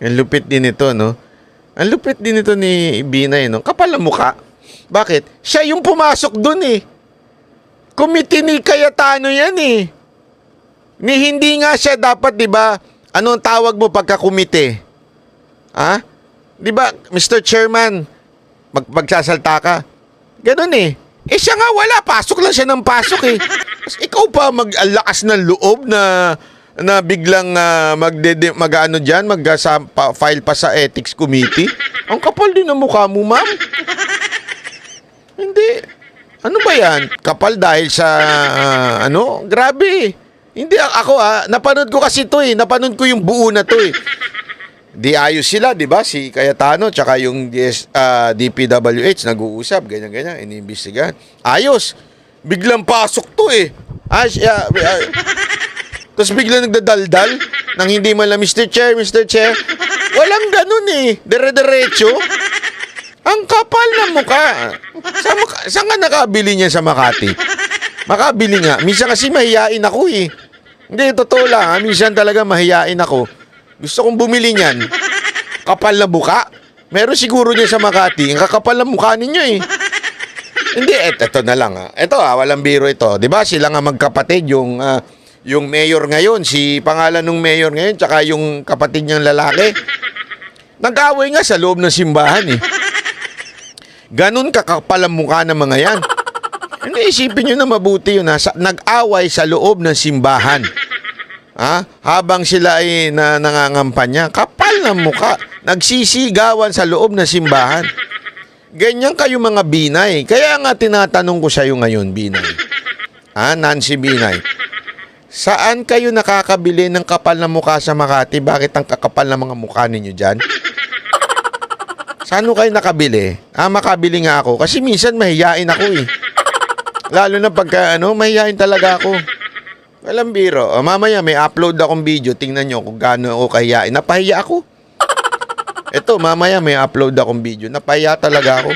Ang lupit din ito, no? Ang lupit din ito ni Binay, no? Kapal ang muka. Bakit? Siya yung pumasok dun eh. Committee ni Cayetano yan eh. Ni hindi nga siya dapat, di ba? Ano ang tawag mo pagka komite? Ha? Di ba, Mr. Chairman, mag magsasalta ka. Ganun eh. Eh siya nga wala, pasok lang siya ng pasok eh. Ikaw pa mag-alakas ng loob na na biglang uh, magdede magano diyan mag pa, sa ethics committee. Ang kapal din ng mukha mo, ma'am. Hindi. Ano ba yan? Kapal dahil sa ah, ano? Grabe. Hindi ako ah, napanood ko kasi to eh. Napanood ko yung buo na to eh. Di ayos sila, di ba? Si Cayetano tsaka yung DS, ah, DPWH nag-uusap, ganyan-ganyan, iniimbestigahan. Ayos. Biglang pasok to eh. Ah, siya, ah, tapos biglang nagdadaldal nang hindi man lang, Mr. Chair, Mr. Chair. Walang ganun eh. Dire-diretso. Ang kapal ng mukha. Sa maka, saan ka nakabili niya sa Makati? Makabili nga. Minsan kasi mahiyain ako eh. Hindi, totoo lang. Ha? Minsan talaga mahiyain ako. Gusto kong bumili niyan. Kapal na mukha. Meron siguro niya sa Makati. Ang kakapal ng mukha ninyo eh. Hindi, et, eto na lang. Ha. Ito ha, walang biro ito. Ba sila nga magkapatid yung... ah, yung mayor ngayon, si pangalan ng mayor ngayon, tsaka yung kapatid niyang lalaki. Nag-away nga sa loob ng simbahan eh. Ganun kakapal ang mukha ng mga yan. Hindi, isipin nyo na mabuti yun ha. Nag-away sa loob ng simbahan. Ha? Habang sila ay na, nangangampanya. Kapal ng mukha. Nagsisigawan sa loob ng simbahan. Ganyan kayo mga binay. Kaya nga tinatanong ko sa iyo ngayon, binay. Ha, Nancy Binay. Saan kayo nakakabili ng kapal na mukha sa Makati? Bakit ang kakapal ng mga mukha ninyo dyan? Saan kayo nakabili? Ah, makabili nga ako. Kasi minsan mahiyain ako eh. Lalo na pagka ano, mahiyain talaga ako. Walang biro. O, mamaya may upload akong video. Tingnan nyo kung gaano ako kahiyain. Napahiya ako. Ito, mamaya may upload akong video. Napahiya talaga ako.